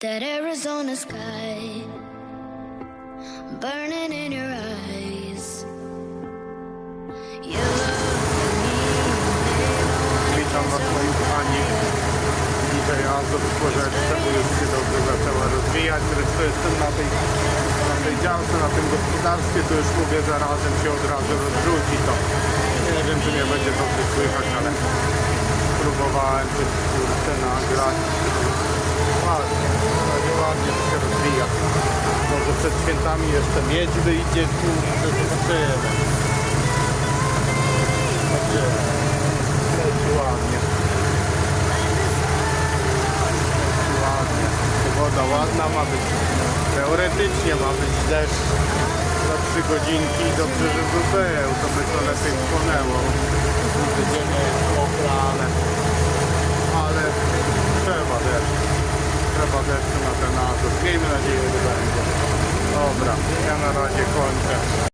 That Arizona sky burning in your eyes. You Witam Was moi kochani. Dzisiaj Azov w Porzeczce, bo już się dobrze zaczęła rozwijać. Zresztą jestem na tej, na tej działce, na tym gospodarstwie, to już mówię, zarazem się od razu rozrzuci to. Nie wiem, czy mnie będzie dobrze słychać, ale próbowałem coś kurczę nagrać. Ładnie, ładnie to się rozwija. Może przed świętami jeszcze miedź wyjdzie, kurczę, zobaczymy. Zobaczymy. Leci ładnie. Ładnie. Pogoda ładna ma być. Teoretycznie ma być deszcz za 3 godzinki. Dobrze, żeby był. To by to lepiej wchłonęło. Ziemia jest mokra, ale, ale trzeba deszcz. Trzeba deszczu na ten azot. Добра, я наразі кончу.